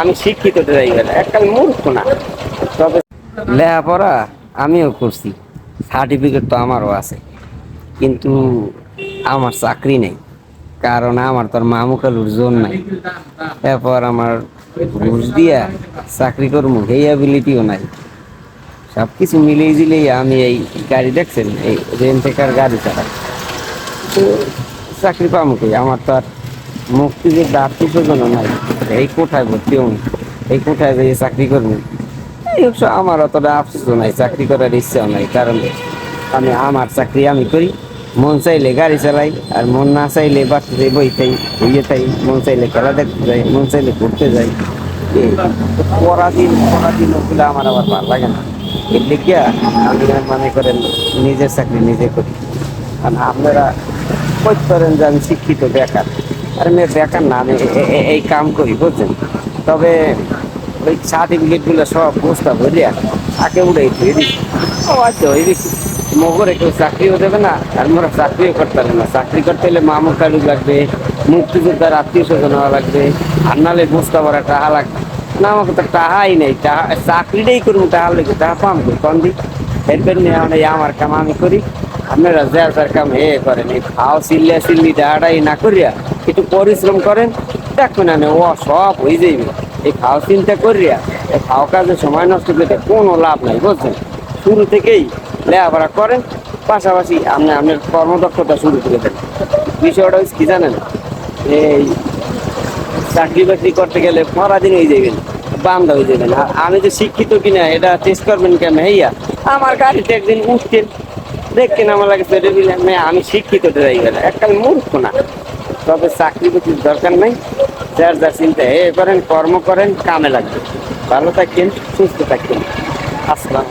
আমি শিক্ষিত তবে লেখাপড়া আমিও করছি। সার্টিফিকেট তো আমারও আছে। কিন্তু আমার চাকরি নেই। কারণ আমার তোর মামুকালুর জোন নাই। এরপর আমার ঘুষ দিয়া চাকরি করব এই অ্যাবিলিটিও নাই। সব কিছু মিলিয়ে দিলেই আমি এই গাড়ি দেখছেন, এই রেন্টেকার গাড়ি চালাই। তো চাকরি পাবো কি? আমার তো আর মুক্তিযোদ্ধা আত্মীয় স্বজন নাই। এই কোঠায় ভর্তি হন এই কোঠায় যেয়ে চাকরি করব। এই অবশ্য আমার অতটা আফসোসও নাই, চাকরি করার ইচ্ছাও নাই, কারণ আমি, আমার চাকরি আমি করি। মন চাইলে গাড়ি চালাই, আর মন না চাইলে বাচ্চাতে বই থাই বইয়ে থাই মন চাইলে খেলা দেখতে যাই, মন চাইলে ঘুরতে যাই। এই পরাদিন পরাদিন ওগুলো আমার আবার ভালো লাগে না। এর লিখিয়া আমি মনে করেন নিজের চাকরি নিজে করি। কারণ আপনারা কইতে পারেন যে আমি শিক্ষিত বেকার? আর আমি বেকার না আমি এই কাম করি, বুঝছেন? তবে ওই সার্টিফিকেটগুলো সব বস্তা ভরিয়া আগে উড়াই ধুয়ে দিচ্ছি ও আচ্ছা হয়ে গেছি মগরে কেউ চাকরিও দেবে না, আর মোরা চাকরিও করতে পারে না। চাকরি করতে হলে মামুর কালু লাগবে, মুক্তিযোদ্ধার আত্মীয় স্বজন হওয়া লাগবে, আর নালে বস্তা ভরা টাহা লাগবে। না, আমাকে তো টাহাই নেই, টাহা, চাকরিটাই করব টাহা লেগে টাহা পাম কই, কন দিই এরপর নিয়ে এই আমার কাম আমি করি। আপনারা যার যার কাম এ করেন, এই খাও চিল্লিয়া চিল্লি, টাহাটাই না করিয়া একটু পরিশ্রম করেন, দেখবেন না ও সব হয়ে যাইবে। এই খাও চিন্তা করিয়া, এই খাও কাজে সময় নষ্ট করতে কোনো লাভ নাই, বুঝছেন? শুরু থেকেই লেখাপড়া করেন, পাশাপাশি আপনি, আপনার কর্মদক্ষতা শুরু করে দেন। বিষয়টা হচ্ছে কি জানেন? এই চাকরি বাকরি করতে গেলে পরাধীন হয়ে যাবেন বান্ধা হয়ে যাবেন আর আমি যে শিক্ষিত কিনা, এটা টেস্ট করবেন কেন হেইয়া, আমার গাড়িতে একদিন উঠতেন, দেখতেন আমার লাগে আমি শিক্ষিত ড্রাইভার এককাল মূর্খ না। তবে চাকরি বাকরির দরকার নাই। যার যার চিন্তা, এ করেন, কর্ম করেন, কামে লাগবে। ভালো থাকেন, সুস্থ থাকেন। আসসালাম